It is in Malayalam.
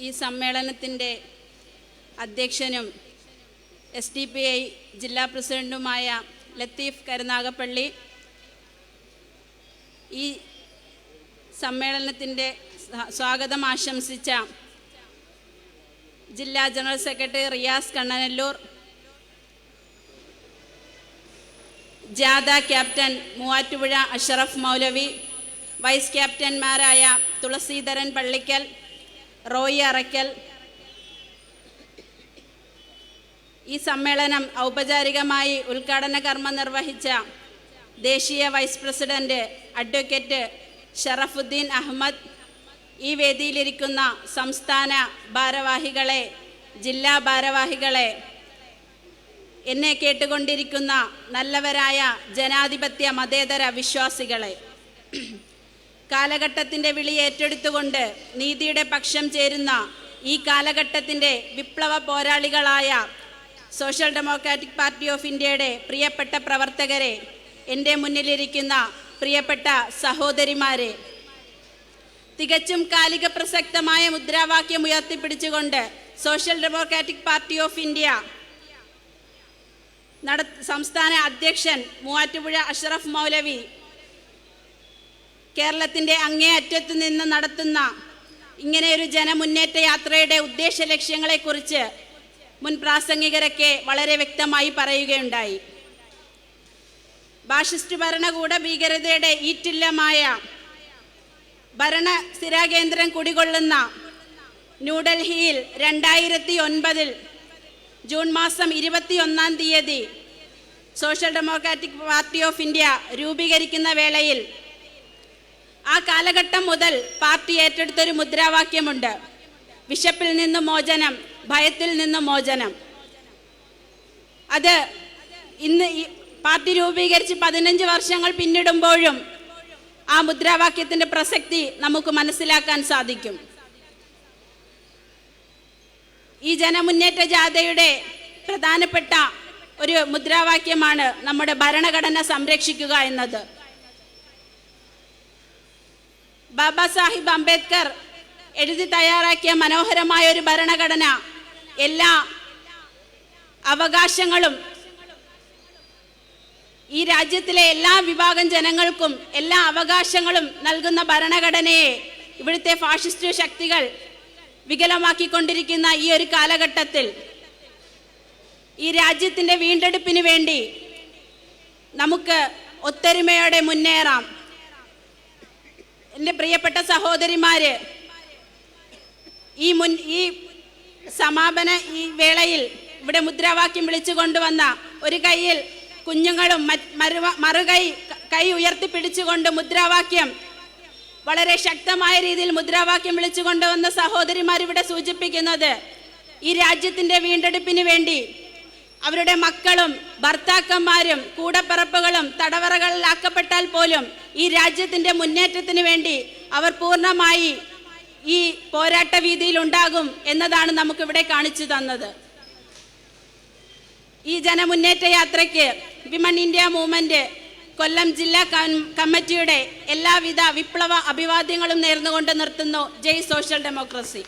ഈ സമ്മേളനത്തിന്റെ അധ്യക്ഷനും എസ് ഡി പി ഐ ജില്ലാ പ്രസിഡന്റുമായ ലത്തീഫ് കരുനാഗപ്പള്ളി ഈ സമ്മേളനത്തിന്റെ സ്വാഗതം ആശംസിച്ച ജില്ലാ ജനറൽ സെക്രട്ടറി റിയാസ് കണ്ണനല്ലൂർ ജാഥ ക്യാപ്റ്റൻ മൂവാറ്റുപുഴ അഷറഫ് മൗലവി വൈസ് ക്യാപ്റ്റന്മാരായ തുളസീധരൻ പള്ളിക്കൽ റോയി അറയ്ക്കൽ. ഈ സമ്മേളനം ഔപചാരികമായി ഉദ്ഘാടന കർമ്മം നിർവഹിച്ച ദേശീയ vice president advocate Sharafuddin Ahammed ഈ വേദിയിലിരിക്കുന്ന സംസ്ഥാന ഭാരവാഹികളെ ജില്ലാ ഭാരവാഹികളെ എന്നെ കേട്ടുകൊണ്ടിരിക്കുന്ന നല്ലവരായ ജനാധിപത്യ മതേതര വിശ്വാസികളെ. കാലഘട്ടത്തിന്റെ വിളി ഏറ്റെടുത്തുകൊണ്ട് നീതിയുടെ പക്ഷം ചേരുന്ന ഈ കാലഘട്ടത്തിന്റെ വിപ്ലവ പോരാളികളായ സോഷ്യൽ ഡെമോക്രാറ്റിക് പാർട്ടി ഓഫ് ഇന്ത്യയുടെ പ്രിയപ്പെട്ട പ്രവർത്തകരെ എന്റെ മുന്നിലിരിക്കുന്ന പ്രിയപ്പെട്ട സഹോദരിമാരെ തികച്ചും കാലിക പ്രസക്തമായ മുദ്രാവാക്യം ഉയർത്തിപ്പിടിച്ചുകൊണ്ട് social democratic party of India നട സംസ്ഥാന അധ്യക്ഷൻ മൂവാറ്റുപുഴ അഷ്റഫ് മൗലവി കേരളത്തിന്റെ അങ്ങേ അറ്റത്ത് നിന്ന് നടത്തുന്ന ഇങ്ങനെ ഒരു ജനമുന്നേറ്റ യാത്രയുടെ ഉദ്ദേശ ലക്ഷ്യങ്ങളെക്കുറിച്ച് മുൻ പ്രാസംഗികരൊക്കെ വളരെ വ്യക്തമായി പറയുകയുണ്ടായി. ഫാഷിസ്റ്റ് ഭരണകൂട ഭീകരതയുടെ ഈറ്റില്ലമായ ഭരണ സ്ഥിരാകേന്ദ്രം കുടികൊള്ളുന്ന ന്യൂഡൽഹിയിൽ രണ്ടായിരത്തി ഒൻപതിൽ ജൂൺ മാസം ഇരുപത്തിയൊന്നാം തീയതി social democratic party of India രൂപീകരിക്കുന്ന വേളയിൽ ആ കാലഘട്ടം മുതൽ പാർട്ടി ഏറ്റെടുത്തൊരു മുദ്രാവാക്യമുണ്ട്. വിശപ്പിൽ നിന്ന് മോചനം ഭയത്തിൽ നിന്ന് മോചനം. അത് ഇന്ന് ഈ പാർട്ടി രൂപീകരിച്ച് പതിനഞ്ച് വർഷങ്ങൾ പിന്നിടുമ്പോഴും ആ മുദ്രാവാക്യത്തിന്റെ പ്രസക്തി നമുക്ക് മനസ്സിലാക്കാൻ സാധിക്കും. ഈ ജനമുന്നേറ്റ ജാഥയുടെ പ്രധാനപ്പെട്ട ഒരു മുദ്രാവാക്യമാണ് നമ്മുടെ ഭരണഘടന സംരക്ഷിക്കുക എന്നത്. ബാബാ സാഹിബ് അംബേദ്കർ എഴുതി തയ്യാറാക്കിയ മനോഹരമായ ഒരു ഭരണഘടന. എല്ലാ അവകാശങ്ങളും ഈ രാജ്യത്തിലെ എല്ലാ വിഭാഗം ജനങ്ങൾക്കും എല്ലാ അവകാശങ്ങളും നൽകുന്ന ഭരണഘടനയെ ഇവിടുത്തെ ഫാഷിസ്റ്റ് ശക്തികൾ വികലമാക്കിക്കൊണ്ടിരിക്കുന്ന ഈ ഒരു കാലഘട്ടത്തിൽ ഈ രാജ്യത്തിന്റെ വീണ്ടെടുപ്പിന് വേണ്ടി നമുക്ക് ഒത്തൊരുമയോടെ മുന്നേറാം. പ്രിയപ്പെട്ട സഹോദരിമാര് ഈ മുൻ ഈ സമാപന ഈ വേളയിൽ ഇവിടെ മുദ്രാവാക്യം വിളിച്ചു കൊണ്ടുവന്ന ഒരു കൈയിൽ കുഞ്ഞുങ്ങളും മറുകൈ കൈ ഉയർത്തിപ്പിടിച്ചുകൊണ്ട് മുദ്രാവാക്യം വളരെ ശക്തമായ രീതിയിൽ മുദ്രാവാക്യം വിളിച്ചു കൊണ്ടുവന്ന സഹോദരിമാർ ഇവിടെ സൂചിപ്പിക്കുന്നത് ഈ രാജ്യത്തിന്റെ വീണ്ടെടുപ്പിന് വേണ്ടി അവരുടെ മക്കളും ഭർത്താക്കന്മാരും കൂടപ്പിറപ്പുകളും തടവറകളിലാക്കപ്പെട്ടാൽ പോലും ഈ രാജ്യത്തിന്റെ മുന്നേറ്റത്തിന് വേണ്ടി അവർ പൂർണമായി ഈ പോരാട്ട വീതിയിൽ ഉണ്ടാകും എന്നതാണ് നമുക്കിവിടെ കാണിച്ചു തന്നത്. ഈ ജനമുന്നേറ്റ യാത്രയ്ക്ക് വിമൺ ഇന്ത്യ മൂവ്മെന്റ് കൊല്ലം ജില്ലാ കമ്മിറ്റിയുടെ എല്ലാവിധ വിപ്ലവ അഭിവാദ്യങ്ങളും നേർന്നുകൊണ്ട് നിർത്തുന്നു. ജയ് സോഷ്യൽ ഡെമോക്രസി.